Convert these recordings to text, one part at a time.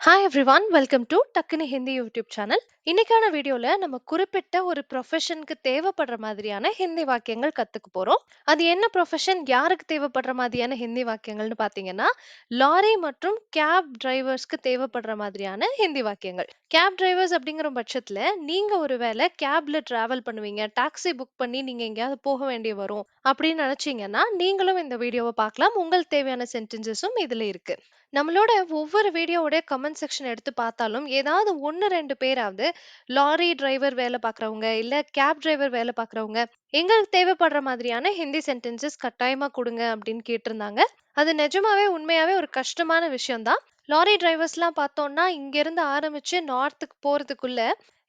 Hi everyone welcome to டக்குனு Hindi YouTube channel இன்னைக்கான வீடியோல நம்ம குறிப்பிட்ட ஒரு ப்ரொஃபஷனுக்கு தேவைப்படுற மாதிரியான ஹிந்தி வாக்கியங்கள் கத்துக்க போறோம். அது என்ன ப்ரொஃபஷன் யாருக்கு தேவைப்படுற மாதிரியான ஹிந்தி வாக்கியங்கள்னு பாத்தீங்கன்னா லாரி மற்றும் கேப் டிரைவர்ஸ்க்கு தேவைப்படுற மாதிரியான ஹிந்தி வாக்கியங்கள். கேப் டிரைவர்ஸ் அப்படிங்கிற பட்சத்துல நீங்க ஒருவேளை கேப்ல டிராவல் பண்ணுவீங்க டாக்ஸி புக் பண்ணி நீங்க எங்கேயாவது போக வேண்டிய வரும் அப்படின்னு நினைச்சீங்கன்னா நீங்களும் இந்த வீடியோவை பார்க்கலாம். உங்களுக்கு தேவையான சென்டென்சஸும் இதுல இருக்கு. நம்மளோட ஒவ்வொரு வீடியோவோட கமெண்ட் செக்ஷன் எடுத்து பார்த்தாலும் ஏதாவது ஒன்று ரெண்டு பேராவது லாரி டிரைவர் வேலை பார்க்குறவங்க இல்ல கேப் டிரைவர் வேலை பார்க்குறவங்க எங்களுக்கு தேவைப்படுற மாதிரியான ஹிந்தி சென்டென்சஸ் கட்டாயமா கொடுங்க அப்படின்னு கேட்டிருந்தாங்க. அது நிஜமாவே உண்மையாவே ஒரு கஷ்டமான விஷயம்தான். லாரி டிரைவர்ஸ்லாம் பார்த்தோம்னா இங்க இருந்து ஆரம்பிச்சு நார்த்துக்கு போறதுக்குள்ள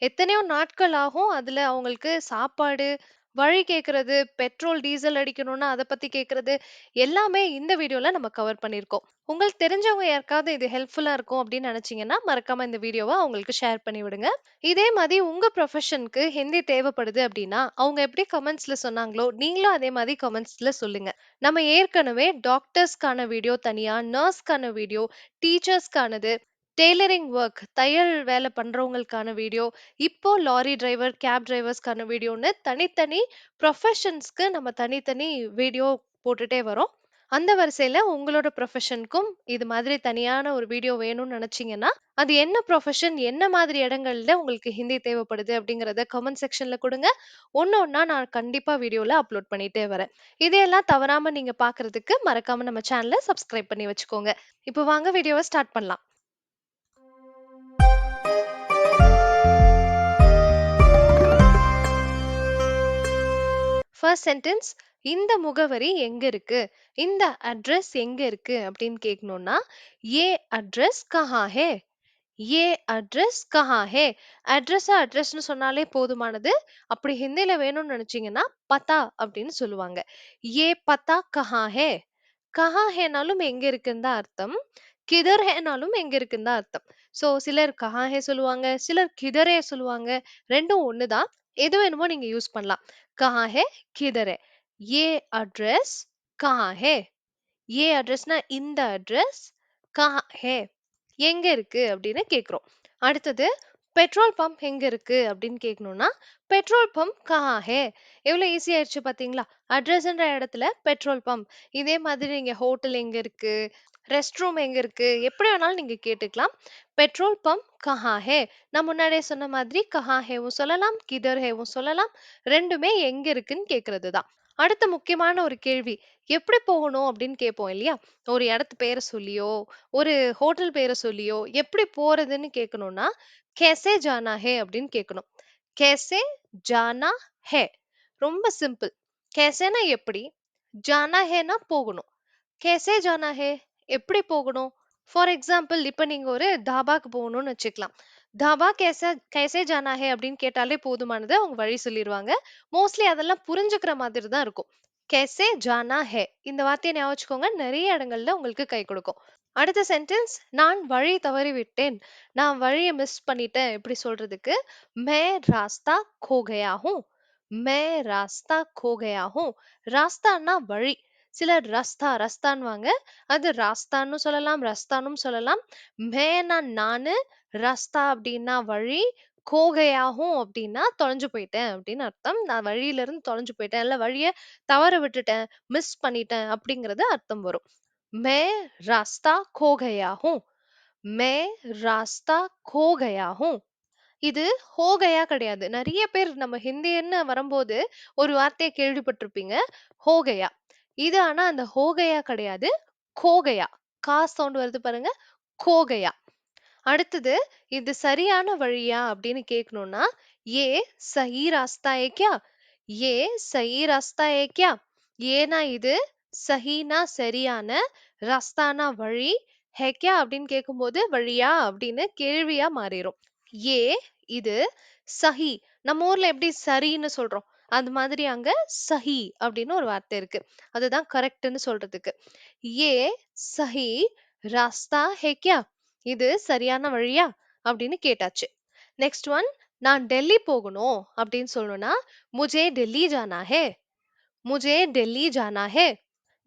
எத்தனையோ நாட்கள் ஆகும். அதுல அவங்களுக்கு சாப்பாடு வழி கேட்கறது, பெட்ரோல் டீசல் அடிக்கணும்னா அதை பத்தி கேட்கறது எல்லாமே இந்த வீடியோல நம்ம கவர் பண்ணியிருக்கோம். உங்களுக்கு தெரிஞ்சவங்க யாருக்காவது இது ஹெல்ப்ஃபுல்லா இருக்கும் அப்படின்னு நினைச்சீங்கன்னா மறக்காம இந்த வீடியோவை அவங்களுக்கு ஷேர் பண்ணி விடுங்க. இதே மாதிரி உங்க ப்ரொஃபஷனுக்கு ஹிந்தி தேவைப்படுது அப்படின்னா அவங்க எப்படி கமெண்ட்ஸ்ல சொன்னாங்களோ நீங்களும் அதே மாதிரி கமெண்ட்ஸ்ல சொல்லுங்க. நம்ம ஏற்கனவே டாக்டர்ஸ்க்கான வீடியோ தனியா நர்ஸ்க்கான வீடியோ டீச்சர்ஸ்க்கானது டெய்லரிங் ஒர்க் தையல் வேலை பண்றவங்களுக்கான வீடியோ இப்போ லாரி டிரைவர் கேப் டிரைவர்ஸ்க்கான வீடியோன்னு தனித்தனி ப்ரொஃபஷன்ஸ்க்கு நம்ம தனித்தனி வீடியோ போட்டுட்டே வரோம். அந்த வரிசையில உங்களோட ப்ரொஃபஷனுக்கும் இது மாதிரி தனியான ஒரு வீடியோ வேணும்னு நினைச்சீங்கன்னா அது என்ன ப்ரொஃபஷன் என்ன மாதிரி இடங்கள்ல உங்களுக்கு ஹிந்தி தேவைப்படுது அப்படிங்கிறத கமெண்ட் செக்ஷன்ல கொடுங்க. ஒன்று ஒன்றா நான் கண்டிப்பா வீடியோல அப்லோட் பண்ணிட்டே வரேன். இதையெல்லாம் தவறாம நீங்க பாக்குறதுக்கு மறக்காம நம்ம சேனலை சப்ஸ்கிரைப் பண்ணி வச்சுக்கோங்க. இப்போ வாங்க வீடியோவை ஸ்டார்ட் பண்ணலாம். ஃபர்ஸ்ட் சென்டென்ஸ் இந்த முகவரி எங்க இருக்கு? இந்த அட்ரஸ் எங்க இருக்கு? அப்படின்னு கேட்கணும்னா ஏ அட்ரஸ் கஹா ஹே? ஏ அட்ரஸ் கஹா ஹே? அட்ரஸ் அட்ரஸ்னு சொன்னாலே போதுமானது? அப்படி ஹிந்தில வேணும்னு நினைச்சீங்கன்னா பத்தா அப்படின்னு சொல்லுவாங்க. ஏ பத்தா கஹா ஹே? கஹா ஹேனாலும் எங்க இருக்குன்னு தான் அர்த்தம். கிதர் ஹேனாலும் எங்க இருக்குன்னு தான் அர்த்தம். சோ சிலர் கஹா ஹே சொல்லுவாங்க சிலர் கிதரே சொல்லுவாங்க. ரெண்டும் ஒண்ணுதான். எது வேணுமோ நீங்க யூஸ் பண்ணலாம். கஹா ஹே கிதர். ஏ அட்ரஸ்? கஹா ஹே ஏ அட்ரஸ்னா இந்த அட்ரஸ்? கஹா ஹே எங்க இருக்கு? அப்படின்னு கேக்குறோம் அடுத்தது பெட்ரோல் பம்ப் எங்க இருக்கு? அப்படின்னு கேட்கணும்னா பெட்ரோல் பம்ப் கஹா ஹே? எவ்வளோ ஈஸி ஆயிடுச்சு பாத்தீங்களா? அட்ரஸ்ன்ற இடத்துல பெட்ரோல் பம்ப். இதே மாதிரி நீங்க ஹோட்டல் எங்க இருக்கு? ரெஸ்ட் ரூம் எங்க இருக்கு? எப்படி வேணாலும் நீங்க கேட்டுக்கலாம். பெட்ரோல் பம்ப் கஹா ஹே? நான் முன்னாடியே சொன்ன மாதிரி கஹா ஹேவும் சொல்லலாம் கிதர் ஹேவும் சொல்லலாம். ரெண்டுமே எங்க இருக்குன்னு கேக்குறது தான் அடுத்த முக்கியமான ஒரு கேள்வி எப்படி போகணும்? அப்படின்னு கேட்போம் இல்லையா? ஒரு இடத்து பேரை சொல்லியோ ஒரு ஹோட்டல் பேரை சொல்லியோ எப்படி போறதுன்னு கேட்கணும்னா கேசே ஜானா ஹே அப்படின்னு கேட்கணும். கேசே ஜானா ஹே. ரொம்ப சிம்பிள். கேசேனா எப்படி? ஜானா ஹேனா போகணும். கேசே ஜானா ஹே எப்படி போகணும்? ஃபார் எக்ஸாம்பிள் இப்ப நீங்க ஒரு தாபாக்கு போகணும்னு வச்சுக்கலாம். தாபா கேச கேசே ஜானா ஹே அப்படின்னு கேட்டாலே போதுமானது. அவங்க வழி சொல்லிடுவாங்க மோஸ்ட்லி அதெல்லாம் புரிஞ்சுக்கிற மாதிரி தான் இருக்கும். கேசே ஜானா ஹே. இந்த வார்த்தையை ஞாபகம் வச்சுக்கோங்க. நிறைய இடங்கள்ல உங்களுக்கு கை கொடுக்கும். அடுத்த சென்டென்ஸ் நான் வழி தவறி விட்டேன் நான் வழியை மிஸ் பண்ணிட்டேன். எப்படி சொல்றதுக்கு? மே ராஸ்தா கோகையாகும். ஹூம் மே ராஸ்தா கோகையாகும். ஹூம் ராஸ்தான்னா வழி. சிலர் ரஸ்தா ரஸ்தான்வாங்க அது ராஸ்தான்னு சொல்லலாம் ரஸ்தானும் சொல்லலாம். மேனா நானு ரஸ்தா அப்படின்னா வழி கோகையாகும் அப்படின்னா தொலைஞ்சு போயிட்டேன் அப்படின்னு அர்த்தம். நான் வழியில இருந்து தொலைஞ்சு போயிட்டேன். இல்ல வழிய தவற விட்டுட்டேன் மிஸ் பண்ணிட்டேன் அப்படிங்கறது அர்த்தம் வரும். மே ரஸ்தா கோகையாகும். மே ராஸ்தா கோகையாகும். இது ஹோகையா கிடையாது. நிறைய பேர் நம்ம ஹிந்தின்னு வரும்போது ஒரு வார்த்தையை கேள்விப்பட்டிருப்பீங்க. ஹோகையா. இது ஆனா அந்த ஹோகையா கிடையாது. கோகையா. கா சவுண்ட் வருது பாருங்க. கோகையா. அடுத்தது இது சரியான வழியா அப்படின்னு கேட்கணும்னா ஏ சஹி ராஸ்தா ஏ கியா ஏ சஹி ராஸ்தா ஏ கியா ஏனா இது சஹினா சரியான ராஸ்தானா வழி ஹெக்யா அப்படின்னு கேட்கும்போது வழியா அப்படின்னு கேள்வியா மாறிடும் ஏ இது சஹி நம்ம ஊர்ல எப்படி சரின்னு சொல்றோம்? அது மாதிரி அங்க சஹி அப்படின்னு ஒரு வார்த்தை இருக்கு. அதுதான் கரெக்ட்னு சொல்றதுக்கு. ஏ சஹி ராஸ்தா ஹெக்யா இது சரியான வழியா? அப்படின்னு கேட்டாச்சு. நெக்ஸ்ட் ஒன் நான் டெல்லி போகணும் அப்படின்னு சொல்லணும்னா முஜே டெல்லி ஜானா ஹே? முஜே டெல்லி ஜானா ஹே?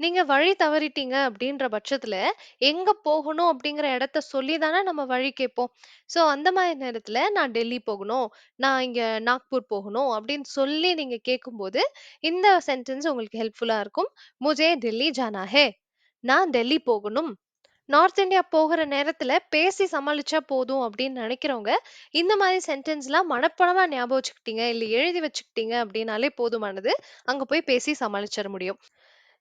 நீங்க வழி தவறிட்டீங்க அப்படின்ற பட்சத்துல எங்க போகணும்? அப்படிங்கிற இடத்த சொல்லி தானே நம்ம வழி கேட்போம். ஸோ அந்த மாதிரி நேரத்துல நான் டெல்லி போகணும் நான் இங்க நாக்பூர் போகணும் அப்படின்னு சொல்லி நீங்க கேட்கும்போது இந்த சென்டென்ஸ் உங்களுக்கு ஹெல்ப்ஃபுல்லா இருக்கும். முஜே டெல்லி ஜானா ஹே? நான் டெல்லி போகணும். நார்த் இந்தியா போகிற நேரத்துல பேசி சமாளிச்சா போதும் அப்படின்னு நினைக்கிறவங்க, இந்த மாதிரி சென்டென்ஸ்லாம் மனப்பாடமா ஞாபகம் வச்சுக்கிட்டீங்க, இல்ல எழுதி வச்சுக்கிட்டீங்க அப்படின்னாலே போதுமானது. அங்க போய் பேசி சமாளிச்சிட முடியும்.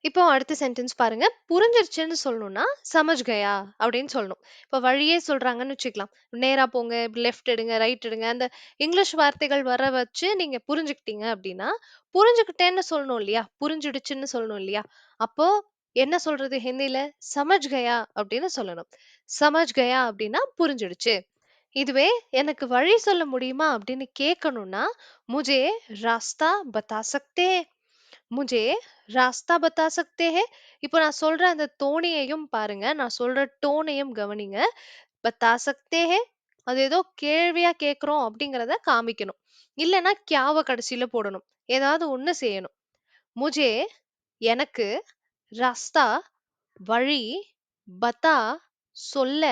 இப்போ அடுத்த சென்டென்ஸ் பாருங்க. புரிஞ்சிருச்சுன்னு சொல்லணும்னா, "சமஜ் கயா" அப்படின்னு சொல்லணும். இப்போ வழியே சொல்றாங்கன்னு வச்சுக்கலாம். நேரா போங்க, லெஃப்ட் எடுங்க, ரைட் எடுங்க. அந்த இங்கிலீஷ் வார்த்தைகள் வர வச்சு நீங்க புரிஞ்சுக்கிட்டீங்க அப்படின்னா, புரிஞ்சுக்கிட்டேன்னு சொல்லணும் இல்லையா? புரிஞ்சிடுச்சுன்னு சொல்லணும் இல்லையா? அப்போ என்ன சொல்றது ஹிந்தில? சமஜ் கயா அப்படின்னு சொல்லணும். சமஜ் கயா அப்படின்னா புரிஞ்சிடுச்சு. இதுவே எனக்கு வழி சொல்ல முடியுமா அப்படின்னு கேட்கணும்னா முஜே ராஸ்தா பத்தா சக்தே முஜே ராஸ்தா பத்தா சக்தே இப்போ நான் சொல்ற அந்த தோணியையும் பாருங்க. நான் சொல்ற டோனையும் கவனிங்க. பத்தா சக்தே அது ஏதோ கேள்வியா கேட்குறோம் அப்படிங்கிறத காமிக்கணும். இல்லைன்னா கியாவை கடைசியில போடணும். ஏதாவது ஒன்று செய்யணும். முஜே எனக்கு "रास्ता" வழி "बता" சொல்ல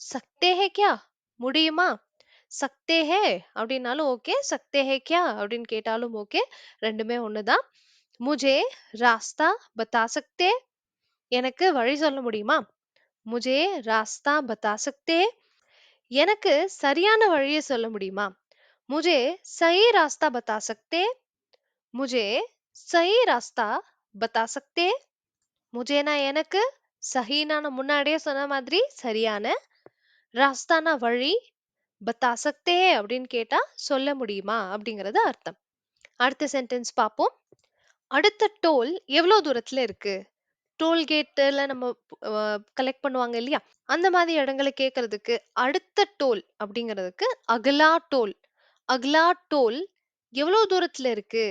"सकते हैं क्या" முடியுமா? "सकते हैं" அப்படின்னாலும் ஓகே. "सकते हैं क्या" அப்படின்னு கேட்டாலும் ஓகே. 2மே ஒண்ணு தான். "मुझे रास्ता बता सकते हैं?" எனக்கு வழி சொல்ல முடியுமா? "मुझे रास्ता बता सकते हैं?" எனக்கு சரியான வழிய சொல்ல முடியுமா? "मुझे सही रास्ता बता सकते हैं?" "मुझे सही रास्ता बता முஜேனா எனக்கு சஹீனான முன்னாடியே சொன்ன மாதிரி சரியான ராஸ்தானா வழி பத்தா சக்தே அப்படின்னு கேட்டா சொல்ல முடியுமா? அப்படிங்கிறது அர்த்தம். அடுத்த சென்டென்ஸ் பார்ப்போம். அடுத்த டோல் எவ்வளோ தூரத்துல இருக்கு? டோல்கேட்டில் நம்ம கலெக்ட் பண்ணுவாங்க இல்லையா? அந்த மாதிரி இடங்களை கேட்கறதுக்கு அடுத்த டோல் அப்படிங்கிறதுக்கு அகலா டோல். அகலா டோல் எவ்வளோ தூரத்துல இருக்கு?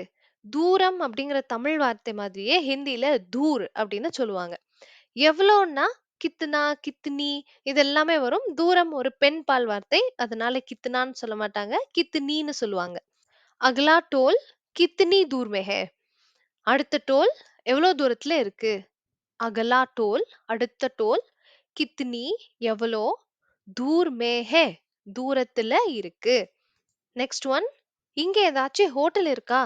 தூரம் அப்படிங்கிற தமிழ் வார்த்தை மாதிரியே ஹிந்தில தூர் அப்படின்னு சொல்லுவாங்க. எவ்வளோன்னா கித்னா, கித்னி இதெல்லாமே வரும். தூரம் ஒரு பெண் பால் வார்த்தை. அதனால கித்னான்னு சொல்ல மாட்டாங்க. கித்னின்னு சொல்லுவாங்க. அகலா டோல் கித்னி தூர் மே அடுத்த டோல் எவ்வளோ தூரத்துல இருக்கு? அகலா டோல் அடுத்த டோல் கித்னி எவ்வளோ தூர் மே தூரத்துல இருக்கு. நெக்ஸ்ட் ஒன் இங்க ஏதாச்சும் ஹோட்டல் இருக்கா?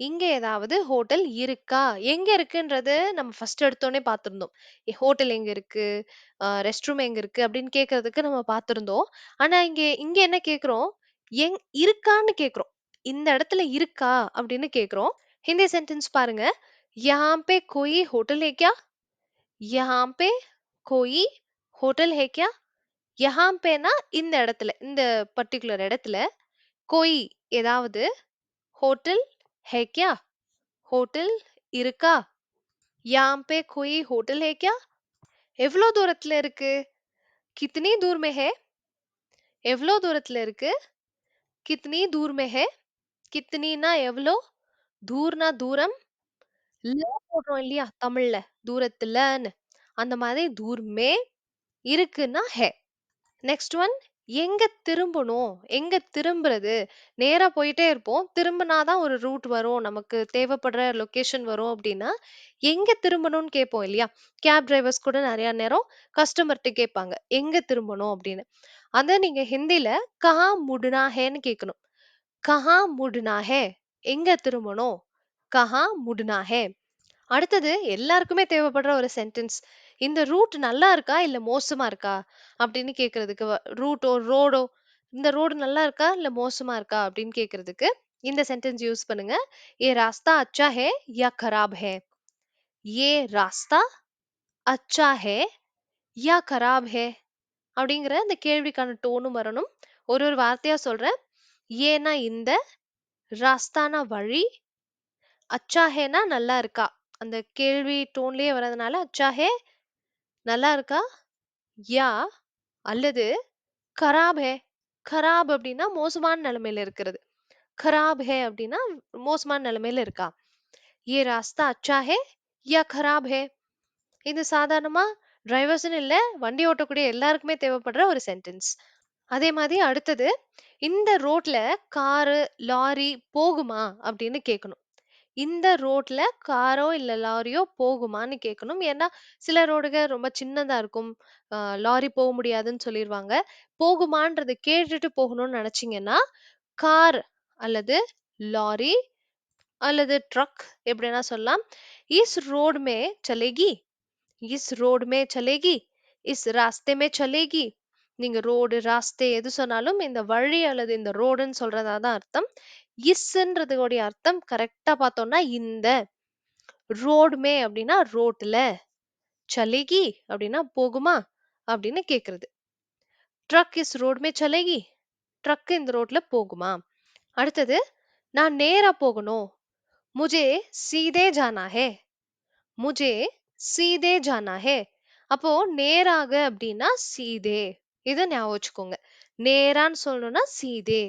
இங்க ஏதாவது ஹோட்டல் இருக்கா? எங்க இருக்குன்றது நம்ம ஃபர்ஸ்ட் எடுத்தோனே பார்த்திருந்தோம். எ ஹோட்டல் எங்க இருக்கு? அ ரெஸ்ட் ரூம் எங்க இருக்கு? அப்படின்னு கேட்கறதுக்கு நம்ம பார்த்திருந்தோம். ஆனா, இங்க இங்க என்ன கேட்கிறோம்? எங் இருக்கான்னு கேட்கிறோம். இந்த இடத்துல இருக்கா? அப்படின்னு கேட்கிறோம். ஹிந்தி சென்டென்ஸ் பாருங்க. यहाँ पे कोई होटल है क्या? यहाँ पे कोई होटल है क्या? இந்த இடத்துல, இந்த பர்ட்டிகுலர் இடத்துல, कोई ஏதாவது, ஹோட்டல் है क्या? ஹோட்டல் இருக்கா? यहाँ पे कोई होटल है क्या? எவ்வளோ தூரத்துல இருக்கு? கித்னி தூர் மே ஹை? எவ்வளோ தூரத்துல இருக்கு? கித்னி தூர் மே ஹை? கித்னினா எவ்வளோ? தூர்னா தூரம். ல போடுறோம் இல்லையா தமிழ்ல தூரத்துலன்னு. அந்த மாதிரி தூர் மே இருக்குன்னா ஹை. நெக்ஸ்ட் ஒன் எங்க திரும்பணும்? எங்க திரும்புறது? நேரா போயிட்டே இருப்போம். திரும்புனா தான் ஒரு ரூட் வரும். நமக்கு தேவைப்படுற லொகேஷன் வரும் அப்படின்னா, எங்க திரும்பணும்னு கேட்போம் இல்லையா? கேப் டிரைவர்ஸ் கூட நெறைய நேரம் கஸ்டமர்ட்ட கேட்பாங்க. எங்க திரும்பணும் அப்படின்னு. அத நீங்க ஹிந்தில கஹா முட்னா ஹைன்னு கேட்கணும். கஹா முட்னா எங்க திரும்பணும்? கஹா முட்னா அடுத்தது எல்லாருக்குமே தேவைப்படுற ஒரு சென்டென்ஸ். இந்த ரூட் நல்லா இருக்கா? இல்ல மோசமா இருக்கா? அப்படின்னு கேட்கறதுக்கு வ ரூட்டோ, ரோடோ இந்த ரோடு நல்லா இருக்கா? இல்ல மோசமா இருக்கா? அப்படின்னு கேட்கறதுக்கு இந்த சென்டென்ஸ் யூஸ் பண்ணுங்க. "ये रास्ता अच्छा है या खराब है?" "ये रास्ता अच्छा है या खराब है?" அப்படிங்கிற அந்த கேள்விக்கான டோனும் வரணும். ஒரு ஒரு வார்த்தையா சொல்றேன். "ஏன்னா இந்த, ராஸ்தானா வழி, அச்சா ஹேனா நல்லா இருக்கா?" அந்த கேள்வி டோன்லயே வரதுனால அச்சா ஹே நல்லா இருக்கா? யா அல்லது கராப் ஹே கராப் அப்படின்னா மோசமான நிலைமையில இருக்கிறது. கராப் ஹே அப்படின்னா மோசமான நிலைமையில இருக்கா? ஏ ராஸ்தா அச்சா ஹே யா கராப் ஹே. இது சாதாரணமா டிரைவர்ஸ்னு இல்லை வண்டி ஓட்டக்கூடிய எல்லாருக்குமே தேவைப்படுற ஒரு சென்டென்ஸ். அதே மாதிரி அடுத்தது இந்த ரோட்ல காரு லாரி போகுமா அப்படின்னு கேட்கணும் இந்த ரோட்ல காரோ இல்ல லாரியோ போகுமான்னு கேட்கணும். ஏன்னா, சில ரோடுக ரொம்ப சின்னதா இருக்கும். அ லாரி போ முடியாதுன்னு சொல்லிருவாங்க. போகுமான்றத கேட்டுட்டு போகணும்னு நெனச்சீங்கன்னா, கார் அல்லது லாரி அல்லது ட்ரக் எப்படி வேணா சொல்லலாம். "इस रोड में चलेगी? इस रोड में चलेगी? इस रास्ते में चलेगी?" நீங்க ரோடு ராஸ்தே எது சொன்னாலும் இந்த வழி அல்லது இந்த ரோடுன்னு சொல்றதா தான் அர்த்தம். இஸ்ன்றதுடைய அர்த்தம் கரெக்டா பார்த்தோம்னா இந்த. ரோடுமே அப்படின்னா ரோட்ல சலேகி அப்படின்னா போகுமா அப்படின்னு கேக்குறது. ட்ரக் இஸ் ரோடுமே சலேகி. ட்ரக் இந்த ரோட்ல போகுமா. அடுத்தது நான் நேரா போகணும். முஜே சீதே ஜானா ஹே. முஜே சீதே ஜானா ஹே. அப்போ நேராக அப்படின்னா சீதே. இதை ஞாபகம் நேரான்னு சொல்லணும்னா சீதே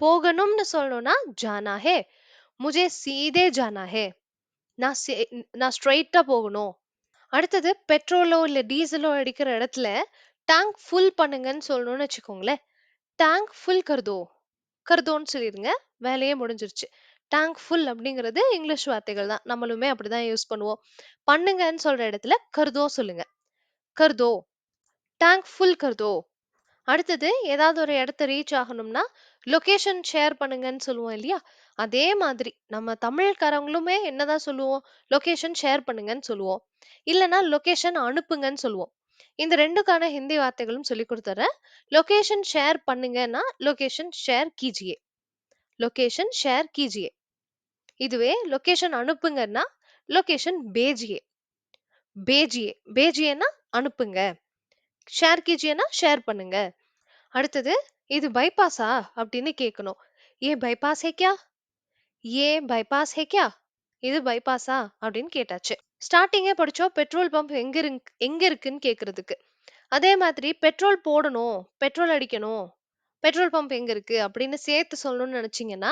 போகணும்னு சொல்லணும்னா ஜானாஹே. முஜே சீதே ஜானா ஹே நான் நான் ஸ்ட்ரைட்டா போகணும். அடுத்தது பெட்ரோலோ இல்ல டீசலோ அடிக்கிற இடத்துல டேங்க் ஃபுல் பண்ணுங்கன்னு சொல்லணும்னு வச்சுக்கோங்களேன். Tank full கருதோ? கருதோன்னு சொல்லிடுங்க. வேலையே முடிஞ்சிருச்சு. டேங்க் ஃபுல் அப்படிங்கிறது இங்கிலீஷ் வார்த்தைகள் தான். நம்மளுமே அப்படிதான் யூஸ் பண்ணுவோம். பண்ணுங்கன்னு சொல்ற இடத்துல கருதோ சொல்லுங்க. கருதோ. டேங்க் ஃபுல் கருதோ அடுத்தது ஏதாவது ஒரு இடத்த ரீச் ஆகணும்னா, லொகேஷன் ஷேர் பண்ணுங்கன்னு சொல்லுவோம் இல்லையா? அதே மாதிரி நம்ம தமிழ்காரங்களுமே என்னதான் சொல்லுவோம்? லொகேஷன் ஷேர் பண்ணுங்கன்னு சொல்லுவோம். இல்லன்னா லொகேஷன் அனுப்புங்கன்னு சொல்லுவோம். இந்த 2க்கான ஹிந்தி வார்த்தைகளும் சொல்லிக் குடுத்துர்றேன். லொகேஷன் ஷேர் பண்ணுங்கன்னா, லொகேஷன் ஷேர் கீஜியே. லொகேஷன் ஷேர் கீஜியே. இதுவே லொகேஷன் அனுப்புங்கன்னா, லொகேஷன் பேஜியே. பேஜியே. பேஜியேன்னா அனுப்புங்க. ஷேர் கீஜியேன்னா ஷேர் பண்ணுங்க. அடுத்தது, இது பைபாஸா? அப்படின்னு கேட்கணும். "ये बाईपास है क्या? ये बाईपास है क्या?" இது பைபாஸா? அப்படின்னு கேட்டாச்சு. ஸ்டார்ட்டிங்கே படிச்சோம் பெட்ரோல் பம்ப் எங்க இருக் எங்க இருக்குன்னு கேட்கறதுக்கு. அதே மாதிரி பெட்ரோல் போடணும், பெட்ரோல் அடிக்கணும், பெட்ரோல் பம்ப் எங்க இருக்கு அப்படின்னு சேர்த்து சொல்லணும்னு நெனச்சீங்கன்னா,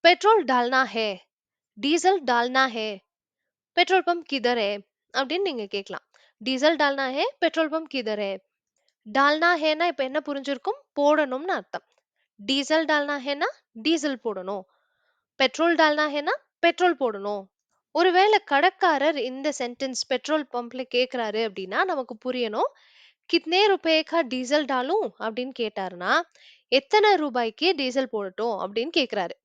பெட்ரோல் டால்னா है, டீசல் டால்னா है, பெட்ரோல் பம்ப் கிதர் है அப்படின்னு நீங்க கேட்கலாம். டீசல் டால்னா है, பெட்ரோல் பம்ப் கிதர் है. டால்னா ஹேனா இப்ப என்ன புரிஞ்சிருக்கும்? போடணும்னு அர்த்தம். டீசல் டால்னா ஹேனா? டீசல் போடணும். பெட்ரோல் டால்னா ஹேனா? பெட்ரோல் போடணும். ஒருவேளை கடைக்காரர் இந்த சென்டென்ஸ் பெட்ரோல் பம்ப்ல கேக்குறாரு அப்படின்னா நமக்கு புரியணும். கித்னே ருபேக்கா டீசல் டாலும்? அப்படின்னு கேட்டாருன்னா எத்தனை ரூபாய்க்கு டீசல் போடட்டும்? அப்படின்னு கேக்குறாரு.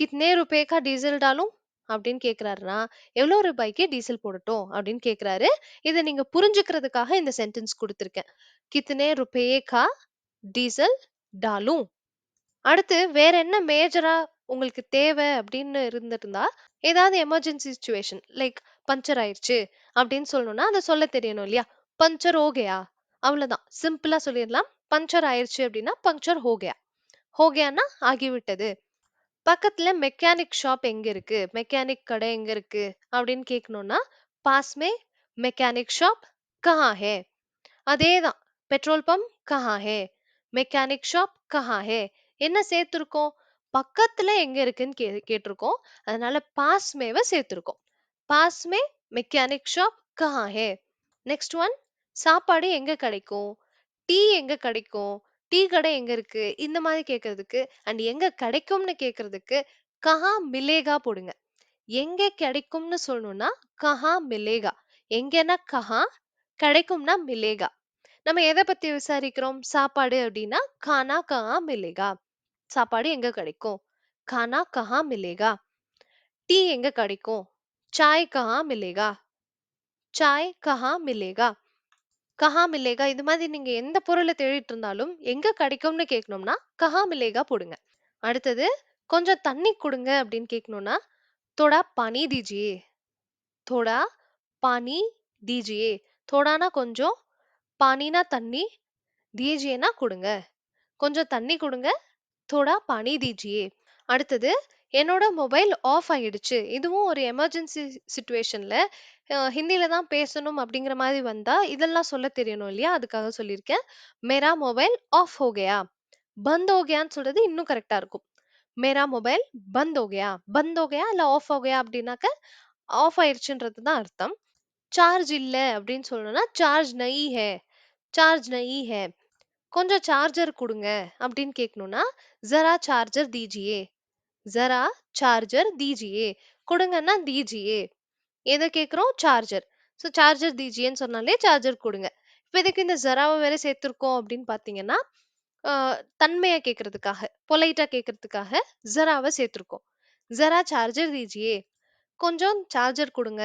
கித்னே ருபேக்கா டீசல் டாலும்? அப்படின்னு கேக்குறாருன்னா எவ்வளவு ரூபாய்க்கு டீசல் போடட்டும்? அப்படின்னு கேக்குறாரு. இதை நீங்க புரிஞ்சுக்கிறதுக்காக இந்த சென்டென்ஸ் கொடுத்துருக்கேன். கித்தனே रुपए का டீசல் டாலும் அடுத்து வேற என்ன மேஜரா உங்களுக்கு தேவை அப்படின்னு இருந்துட்டு ஏதாவது எமர்ஜென்சி சுச்சுவேஷன் லைக் பஞ்சர் ஆயிடுச்சு அப்படின்னு சொல்லணும்னா அதை சொல்ல தெரியணும் இல்லையா? பஞ்சர் ஹோகயா அவ்வளவுதான். சிம்பிளாக சொல்லிடலாம். பஞ்சர் ஆயிடுச்சு அப்படின்னா பங்க்சர் ஹோகையா ஹோகயானா ஆகிவிட்டது. பக்கத்துல மெக்கானிக் ஷாப் எங்கே இருக்கு? மெக்கானிக் கடை எங்கே இருக்கு? அப்படின்னு கேட்கணுன்னா பாஸ்மே மெக்கானிக் ஷாப் கஹாஹே. அதே தான் பெட்ரோல் பம்ப் கஹாं है? மெக்கானிக் ஷாப் கஹாं है? என்ன சேர்த்திருக்கோம்? பக்கத்துல எங்க இருக்குன்னு கே கேட்டிருக்கோம். அதனால பாஸ் மேவ சேர்த்திருக்கோம். பாஸ் மே மெக்கானிக் ஷாப் கஹாं है? நெக்ஸ்ட் ஒன் சாப்பாடு எங்க கிடைக்கும்? டீ எங்க கிடைக்கும்? டீ கடை எங்க இருக்கு? இந்த மாதிரி கேட்கறதுக்கு அண்ட் எங்க கிடைக்கும்னு கேட்கறதுக்கு கஹாं மிலேகா போடுங்க. எங்க கிடைக்கும்னு சொல்லணும்னா கஹாं மிலேகா. எங்கன்னா கஹாं, கிடைக்கும்னா மிலேகா. நம்ம எத பத்தி விசாரிக்கிறோம்? சாப்பாடு அப்படின்னா கானா கஹா மிலேகா. சாப்பாடு எங்க கிடைக்கும்? கானா கஹா மிலேகா. டீ எங்க கிடைக்கும்? சாய் கஹா மிலேகா. சாய் கஹா மிலேகா. கஹா மிலேகா இது மாதிரி நீங்க எந்த பொருளை தேடிட்டு இருந்தாலும், எங்க கிடைக்கும்னு கேட்கணும்னா, கஹா மிலேகா போடுங்க. அடுத்தது, கொஞ்சம் தண்ணி குடுங்க அப்படின்னு கேட்கணும்னா, தோடா பானி தீஜியே. தோடா பானி தீஜியே. தோடானா கொஞ்சம், பானினா தண்ணி, தீஜியேனா கொடுங்க கொஞ்சம் தண்ணி கொடுங்க தோடா பானி தீஜியே. அடுத்தது, என்னோட மொபைல் ஆஃப் ஆயிடுச்சு. இதுவும் ஒரு எமர்ஜென்சி சுச்சுவேஷன்ல அ ஹிந்தில தான் பேசணும் அப்படிங்கிற மாதிரி வந்தா, இதெல்லாம் சொல்ல தெரியணும் இல்லையா? அதுக்காக சொல்லியிருக்கேன். மேரா மொபைல் ஆஃப் ஹோகயா பந்த் ஹோ சொல்றது இன்னும் கரெக்டாக இருக்கும். மேரா மொபைல் பந்த் ஹோகயா பந்த் ஹோ இல்லை இல்ல ஆஃப் ஹோகயா அப்படின்னாக்க, ஆஃப் ஆயிடுச்சுன்றது தான் அர்த்தம். சார்ஜ் இல்லை அப்படின்னு சொல்லணும்னா, சார்ஜ் நை ஹே சார்ஜ் நஹி है. கொஞ்சம் சார்ஜர் குடுங்க அப்படின்னு கேட்கணும்னா, ஜரா சார்ஜர் தீஜியே. ஜரா சார்ஜர் தீஜியே கொடுங்கன்னா தீஜியே எதை கேட்குறோம் சார்ஜர் ஸோ சார்ஜர் தீஜியேன்னு சொன்னாலே சார்ஜர் கொடுங்க இப்போ இதுக்கு இந்த ஜராவை வேற சேர்த்துருக்கோம் அப்படின்னு பார்த்தீங்கன்னா ஆஹ் தன்மையா கேட்கறதுக்காக பொலைட்டா கேட்கறதுக்காக ஜராவை சேர்த்துருக்கோம் ஜரா சார்ஜர் தீஜியே கொஞ்சம் சார்ஜர் கொடுங்க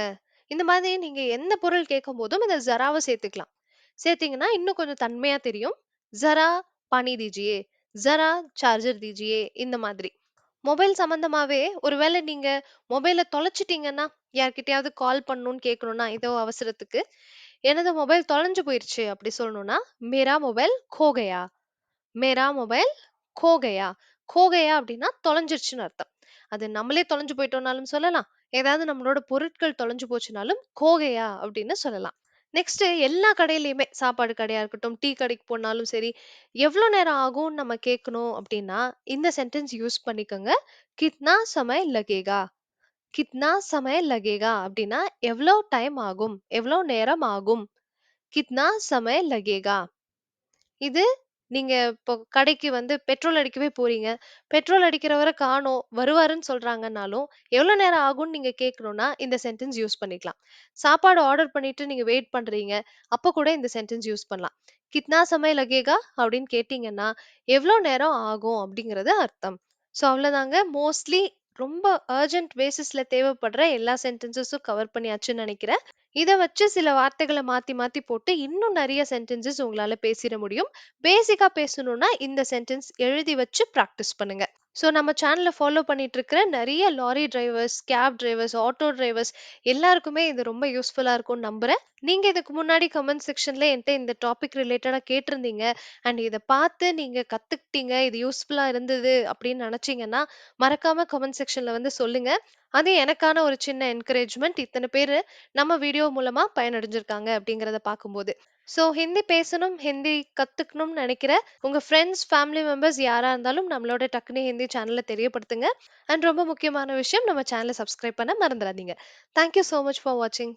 இந்த மாதிரி நீங்க எந்த பொருள் கேட்கும் போதும் இந்த ஜராவை சேர்த்துக்கலாம் சேர்த்தீங்கன்னா இன்னும் கொஞ்சம் தன்மையா தெரியும் ஜரா பானி தீஜியே ஜரா சார்ஜர் தீஜியே இந்த மாதிரி மொபைல் சம்பந்தமாவே ஒருவேளை நீங்க மொபைல தொலைச்சிட்டீங்கன்னா யார்கிட்டயாவது கால் பண்ணணும்னு கேட்கணும்னா ஏதோ அவசரத்துக்கு எனது மொபைல் தொலைஞ்சு போயிருச்சு அப்படி சொல்லணும்னா மேரா மொபைல் खो गया மேரா மொபைல் खो गया खो गया அப்படின்னா தொலைஞ்சிருச்சுன்னு அர்த்தம் அது நம்மளே தொலைஞ்சு போயிட்டோம்னாலும் சொல்லலாம் ஏதாவது நம்மளோட பொருட்கள் தொலைஞ்சு போச்சுனாலும் खो गया அப்படின்னு சொல்லலாம் நெக்ஸ்ட் எல்லா கடையிலயுமே சாப்பாடு கடையா இருக்கட்டும் டீ கடைக்கு போனாலும் சரி எவ்வளவு நேரம் ஆகும்னு நம்ம கேட்கணும் அப்படின்னா இந்த சென்டென்ஸ் யூஸ் பண்ணிக்கோங்க. கித்னா சமய் லகேகா? கித்னா சமய லகேகா? அப்படின்னா எவ்வளோ டைம் ஆகும்? எவ்வளோ நேரம் ஆகும்? கித்னா சமய லகேகா? இது நீங்க இப்போ கடைக்கு வந்து பெட்ரோல் அடிக்கவே போறீங்க. பெட்ரோல் அடிக்கிறவரை காணோம் வருவாருன்னு சொல்றாங்கன்னாலும் எவ்வளவு நேரம் ஆகும்னு நீங்க கேட்கணும்னா இந்த சென்டென்ஸ் யூஸ் பண்ணிக்கலாம். சாப்பாடு ஆர்டர் பண்ணிட்டு நீங்க வெயிட் பண்றீங்க அப்போ கூட இந்த சென்டென்ஸ் யூஸ் பண்ணலாம். கித்னா சமய லகேகா? அப்படின்னு கேட்டீங்கன்னா எவ்வளோ நேரம் ஆகும் அப்படிங்கறது அர்த்தம். ஸோ அவ்வளோதாங்க. மோஸ்ட்லி ரொம்ப அர்ஜென்ட் பேசிஸ்ல தேவைப்படுற எல்லா சென்டென்சஸும் கவர் பண்ணியாச்சுன்னு நினைக்கிறேன். இதை வச்சு சில வார்த்தைகளை மாத்தி மாத்தி போட்டு இன்னும் நிறைய சென்டென்சஸ் உங்களால பேசிட முடியும். பேசிக்கா பேசணும்னா இந்த சென்டென்ஸ் எழுதி வச்சு ப்ராக்டிஸ் பண்ணுங்க. ஸோ நம்ம சேனலை ஃபாலோ பண்ணிட்டு இருக்கிற நிறைய lorry drivers cab drivers auto drivers எல்லாருக்குமே இது ரொம்ப யூஸ்ஃபுல்லா இருக்கும்னு நம்புறேன். நீங்க இதுக்கு முன்னாடி கமெண்ட் செக்ஷன்ல என்கிட்ட இந்த டாபிக் ரிலேட்டடா கேட்டிருந்தீங்க அண்ட் இதை பார்த்து நீங்க கத்துக்கிட்டீங்க இது யூஸ்ஃபுல்லா இருந்தது அப்படின்னு நினைச்சீங்கன்னா மறக்காம கமெண்ட் செக்ஷன்ல வந்து சொல்லுங்க. அது எனக்கான ஒரு சின்ன என்கரேஜ்மெண்ட் இத்தனை பேர் நம்ம வீடியோ மூலமா பயனடைஞ்சிருக்காங்க அப்படிங்கிறத பார்க்கும்போது. ஸோ ஹிந்தி பேசணும் ஹிந்தி கத்துக்கணும்னு நினைக்கிற உங்க ஃப்ரெண்ட்ஸ் ஃபேமிலி மெம்பர்ஸ் யாரா இருந்தாலும் நம்மளோட டக்குனி ஹிந்தி சேனலை தெரியப்படுத்துங்க. அண்ட் ரொம்ப முக்கியமான விஷயம் நம்ம சேனலை சப்ஸ்கிரைப் பண்ண மறந்துடாதீங்க தேங்க்யூ ஸோ மச் ஃபார் வாட்சிங்